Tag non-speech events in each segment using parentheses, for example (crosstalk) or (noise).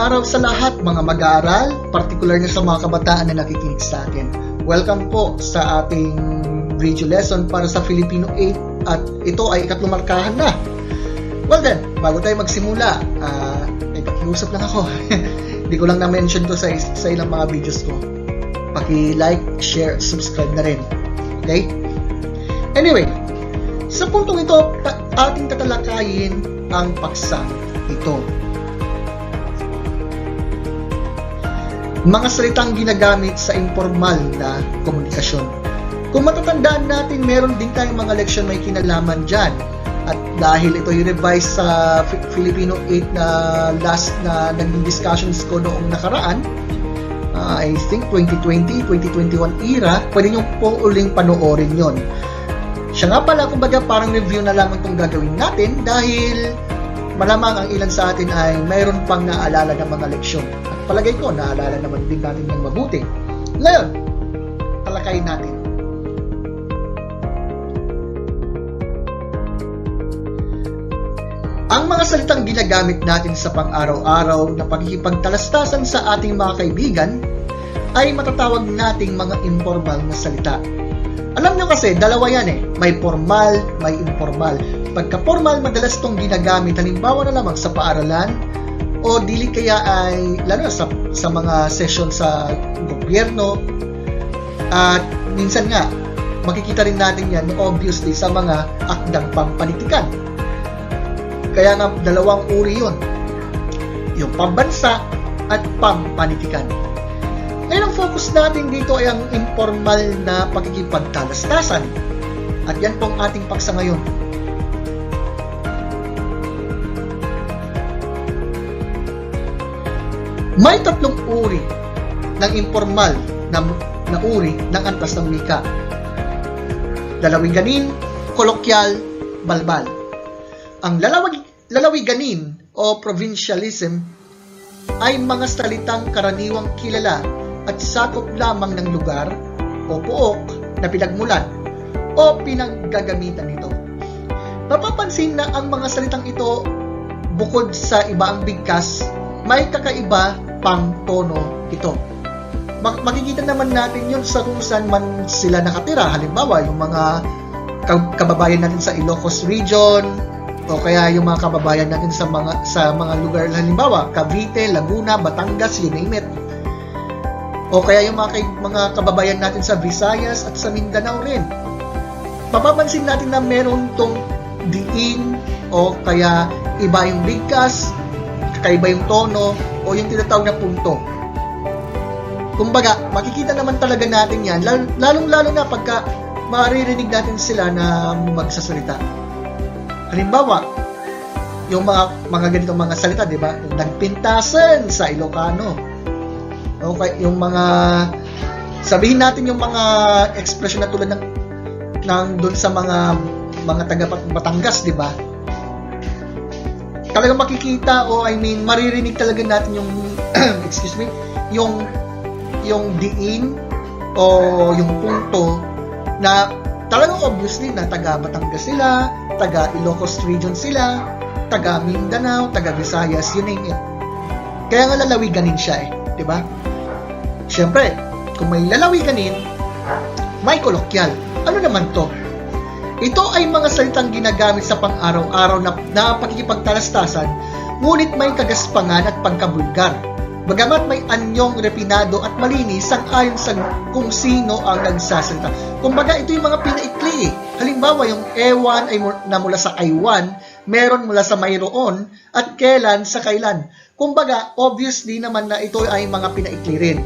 Araw sa lahat mga mag-aaral, partikular na sa mga kabataan na nakikinig sa atin. Welcome po sa ating video lesson para sa Filipino 8 at ito ay ikatlong markahan na. Well then, bago tayo magsimula, ah, may pakiusap lang ako. (laughs) Hindi ko lang na-mention to sa, sa ilang mga videos ko. Paki-like, share, subscribe na rin. Okay? Anyway, sa puntong ito, ating tatalakayin ang paksa ito. Mga salitang ginagamit sa informal na komunikasyon. Kung matatandaan natin, meron din tayong mga leksyon may kinalaman dyan. At dahil ito yung revise sa Fi- Filipino 8 na last na naging discussions ko noong nakaraan, uh, I think 2020, 2021 era, pwede nyo po uling panoorin yon. Siya nga pala, kumbaga parang review na lamang itong gagawin natin dahil malamang ang ilan sa atin ay mayroon pang naalala ng mga leksyon. At palagay ko, naalala naman din natin ng mabuti. Ngayon, talakayin natin. Ang mga salitang ginagamit natin sa pang-araw-araw na pagkikipagtalastasan sa ating mga kaibigan ay matatawag nating mga informal na salita. Alam nyo kasi, dalawa yan eh. May formal, may informal. Pagka formal, madalas tong ginagamit halimbawa na lamang sa paaralan o dili kaya ay lalo sa, sa mga session sa gobyerno at minsan nga makikita rin natin yan obviously sa mga akdang pampanitikan. Kaya nga dalawang uri yun. Yung pambansa at pampanitikan. Ngayon ang focus natin dito ay ang informal na pagkikipagtalastasan. At yan po ang ating paksa ngayon. May tatlong uri ng informal na, na uri ng antas ng wika. Lalawiganin, kolokyal, balbal. Ang lalawig, lalawiganin o provincialism ay mga salitang karaniwang kilala at sakop lamang ng lugar o pook na pinagmulan o pinaggagamitan nito. Napapansin na ang mga salitang ito bukod sa iba ang bigkas, may kakaiba pang tono ito. Mak- makikita naman natin yun sa kung saan man sila nakatira. Halimbawa, yung mga ka- kababayan natin sa Ilocos region, o kaya yung mga kababayan natin sa mga sa mga lugar halimbawa Cavite, Laguna, Batangas, you name it. O kaya yung mga, mga kababayan natin sa Visayas at sa Mindanao rin. Mapapansin natin na meron tong diin o kaya iba yung bigkas, kakaiba yung tono o yung tinatawag na punto. Kumbaga, makikita naman talaga natin yan, lal- lalong-lalo na pagka maririnig natin sila na magsasalita. Halimbawa, yung mga mga ganitong mga salita, 'di ba? Nagpintasan sa Ilocano. Okay, yung mga sabihin natin yung mga expression na tulad ng ng doon sa mga mga taga Batangas, 'di ba? Talagang makikita o I mean maririnig talaga natin yung (clears throat) excuse me, yung yung diin o yung punto na talagang obviously na taga Batangas sila, taga Ilocos region sila, taga Mindanao, taga Visayas, you name it. Kaya nga lalawiganin siya eh, di ba? Siyempre, kung may lalawiganin, may kolokyal. Ano naman to? Ito ay mga salitang ginagamit sa pang-araw-araw na, na pakikipagtalastasan, ngunit may kagaspangan at pagkabulgar. Bagamat may anyong repinado at malinis ang ayon sa kung sino ang nagsasalita. Kumbaga, ito yung mga pinaikli eh. Halimbawa, yung ewan ay na mula sa kaiwan, meron mula sa mayroon, at kailan sa kailan. Kumbaga, obviously naman na ito ay mga pinaikli rin.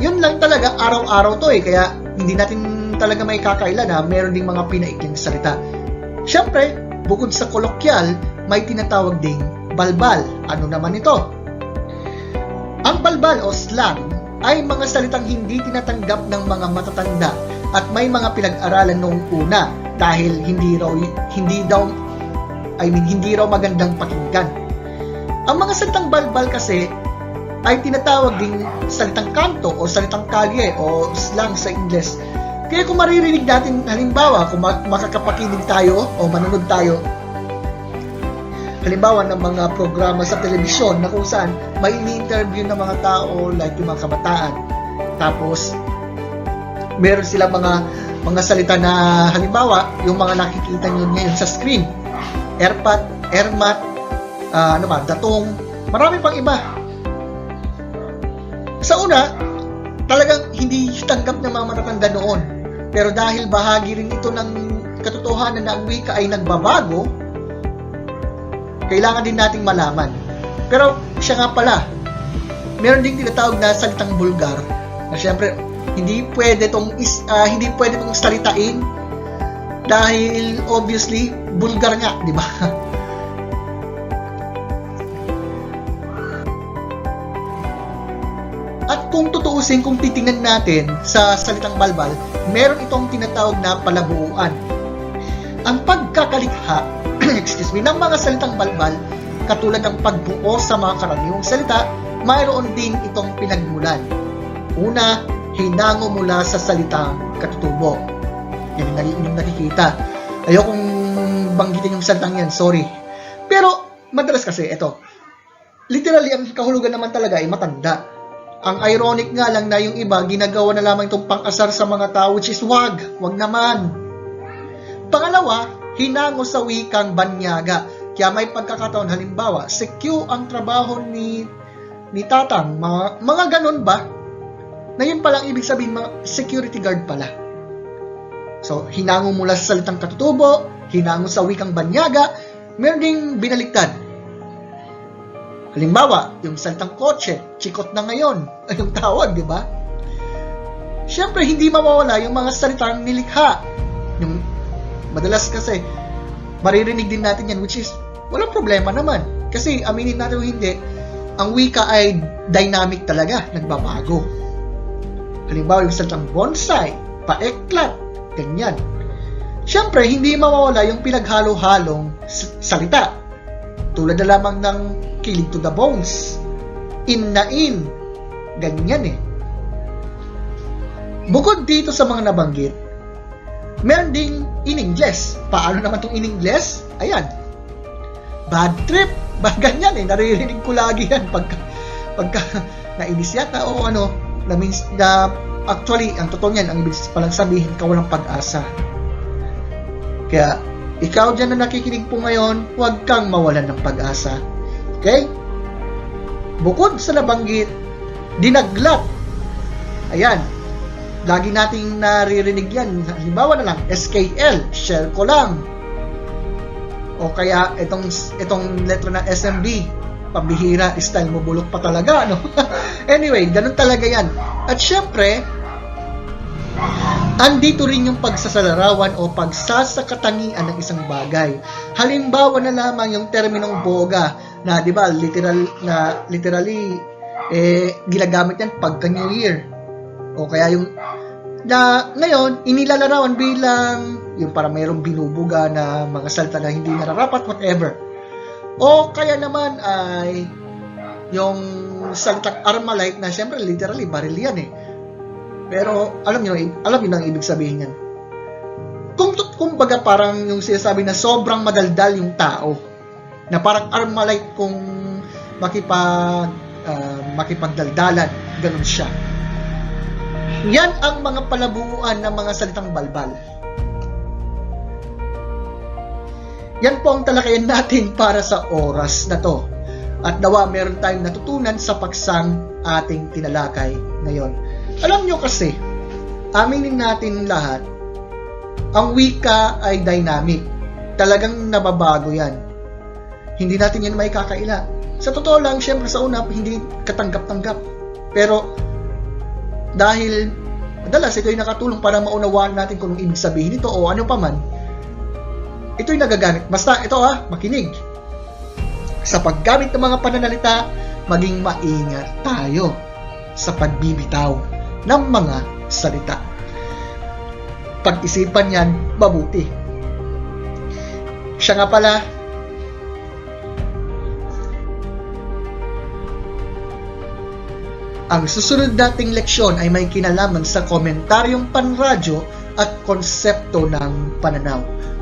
Yun lang talaga, araw-araw to eh. Kaya hindi natin talaga may kakailan ha, meron ding mga pinaikling salita. Siyempre, bukod sa kolokyal, may tinatawag ding balbal. Ano naman ito? Ang balbal o slang ay mga salitang hindi tinatanggap ng mga matatanda at may mga pinag-aralan noong una dahil hindi raw hindi daw I mean hindi raw magandang pakinggan. Ang mga salitang balbal kasi ay tinatawag ding salitang kanto o salitang kalye o slang sa Ingles. Kaya kung maririnig natin halimbawa kung ma- makakapakinig tayo o manonood tayo halimbawa ng mga programa sa telebisyon na kung saan may ini-interview ng mga tao like yung mga kabataan. Tapos, meron silang mga mga salita na halimbawa, yung mga nakikita nyo ngayon sa screen. Airpat, airmat, ah, ano ba, datong, marami pang iba. Sa una, talagang hindi tanggap ng mga matatanda noon. Pero dahil bahagi rin ito ng katotohanan na ang wika ay nagbabago, kailangan din nating malaman. Pero siya nga pala, meron ding tinatawag na salitang bulgar na syempre hindi pwede tong is, ah, hindi pwede tong salitain dahil obviously bulgar nga, di ba? (laughs) kung tutuusin, kung titingnan natin sa salitang balbal, meron itong tinatawag na palabuuan. Ang pagkakalikha, (clears throat) excuse me, ng mga salitang balbal, katulad ng pagbuo sa mga karaniwang salita, mayroon din itong pinagmulan. Una, hinango mula sa salitang katutubo. Yan yung, yung nakikita. Ayokong banggitin yung salitang yan, sorry. Pero, madalas kasi, ito, literally, ang kahulugan naman talaga ay matanda. Ang ironic nga lang na yung iba, ginagawa na lamang itong pang-asar sa mga tao, which is wag, wag naman. Pangalawa, hinango sa wikang banyaga. Kaya may pagkakataon, halimbawa, secure ang trabaho ni ni Tatang, mga, mga ganun ba? Na yun palang ibig sabihin, mga security guard pala. So, hinango mula sa salitang katutubo, hinango sa wikang banyaga, meron ding binaliktad. Halimbawa, yung salitang kotse, chikot na ngayon, (laughs) ay yung tawag, di ba? Siyempre, hindi mawawala yung mga salitang nilikha. Yung madalas kasi, maririnig din natin yan, which is, walang problema naman. Kasi, aminin natin o hindi, ang wika ay dynamic talaga, nagbabago. Halimbawa, yung salitang bonsai, paeklat, ganyan. Siyempre, hindi mawawala yung pinaghalo-halong salita. Tulad na lamang ng kilig to the bones, in na in, ganyan eh. Bukod dito sa mga nabanggit, meron ding in English. Paano naman tong in English? Ayan. Bad trip. (laughs) Ba, ganyan eh. Naririnig ko lagi yan pagka, pagka (laughs) nainis yata o ano, na means na actually, ang totoo niyan, ang ibig palang sabihin, kawalang pag-asa. Kaya, ikaw dyan na nakikinig po ngayon, huwag kang mawalan ng pag-asa. Okay? Bukod sa nabanggit, dinaglat. Ayan. Lagi nating naririnig yan. Halimbawa na lang, SKL, share ko lang. O kaya itong itong letra na SMB, pambihira, style mo bulok pa talaga, no? (laughs) anyway, ganun talaga yan. At syempre, andito rin yung pagsasalarawan o pagsasakatangian ng isang bagay. Halimbawa na lamang yung terminong boga na 'di ba literal na literally eh ginagamit yan pagka New Year. O kaya yung na ngayon inilalarawan bilang yung para mayroong binubuga na mga salita na hindi nararapat whatever. O kaya naman ay yung salitang Armalite na siyempre literally baril yan eh. Pero alam niyo, alam niyo ang ibig sabihin yan. Kung kung baga parang yung sinasabi na sobrang madaldal yung tao na parang Armalite kung makipag ah, makipagdaldalan, ganun siya. Yan ang mga palabuuan ng mga salitang balbal. Yan po ang talakayan natin para sa oras na to. At nawa meron tayong natutunan sa paksang ating tinalakay ngayon. Alam nyo kasi, aminin natin lahat, ang wika ay dynamic. Talagang nababago yan. Hindi natin yan may kakaila. Sa totoo lang, syempre sa una, hindi katanggap-tanggap. Pero, dahil madalas ito ay nakatulong para maunawaan natin kung ibig sabihin nito o ano pa man, ito'y nagagamit. Basta ito ha, makinig. Sa paggamit ng mga pananalita, maging maingat tayo sa pagbibitaw ng mga salita. Pag-isipan yan, mabuti. Siya nga pala, Ang susunod nating leksyon ay may kinalaman sa komentaryong panradyo at konsepto ng pananaw.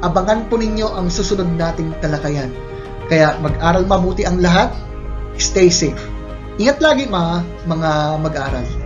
Abangan po ninyo ang susunod nating talakayan. Kaya mag-aral mabuti ang lahat. Stay safe. Ingat lagi mga mga mag-aaral.